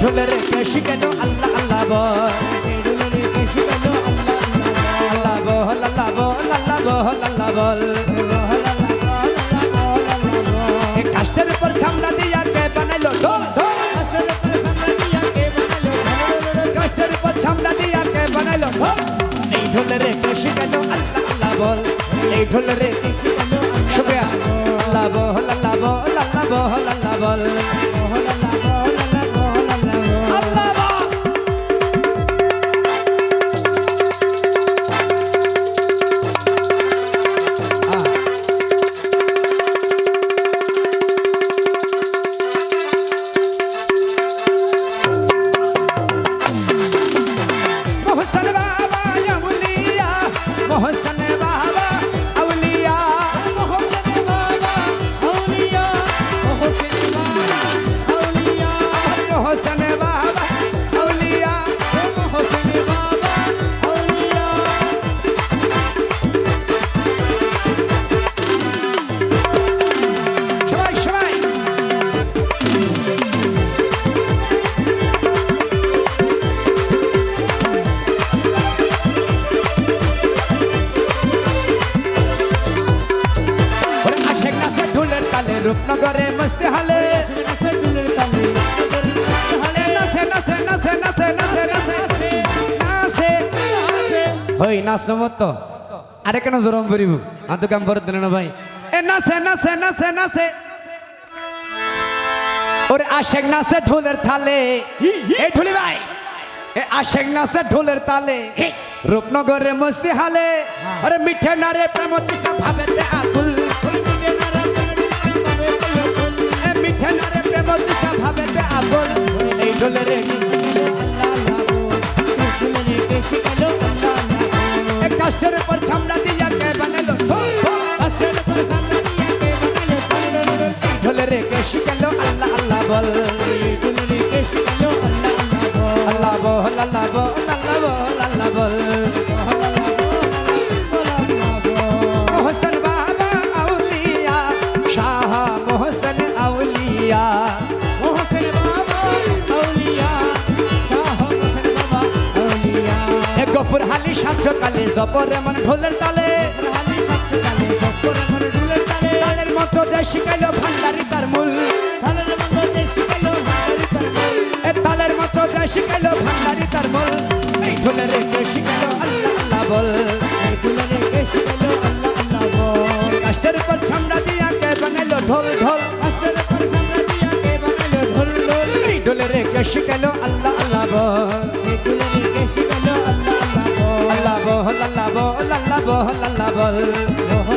ঢোলে রে কে শিখালো আল্লাহ আল্লাহ বল বল আল্লাহ বল কাস্টের উপর ছামড়া দিয়া কে বানাইলো? ঢোল কাস্টের উপর ছামড়া দিয়া কে বানাইলো? ঢোল। এই ঢোলে রে কে শিখালো আল্লাহ আল্লাহ বল এই ঢোলে রে কে শিখালো শুকরিয়া আল্লাহ বল আল্লাহ বল আল্লাহ বল আল্লাহ বল রূপনগরে মস্তি হালে। হই নাচ নমত আরে কেন জোরম করিব? আতো কাম করে দিন না ভাই। এ নাচে নাচে নাচে নাচে। ওরে আশেক নাচে ঢোলের তালে। এ ঢুলি ভাই। এ আশেক নাচে ঢোলের তালে। রূপনগরে মস্তি হালে। আরে মিঠে নারে প্রেম তৃষ্ণা ভাবেতে আকুল। শিখালো আল্লাহ আল্লাহ বল গফুর হালি সাজ কালে জবর এমন ঢোলের তালে। তালের মতো যে শিখাইলো ভান্ডারি তার মূল। তালের মতো যে শিখাইলো ভান্ডারি তার মূল। এই ঢোলের কে শিখাইলো আল্লাহ আল্লাহ বল। কাষ্টের উপর ছামড়া দিয়া কে বানাইলো ঢোল ঢোল। এই ঢোলের কে শিখাইলো আল্লাহ আল্লাহ বল। আল্লাহ বল আল্লাহ বল আল্লাহ বল আল্লাহ বল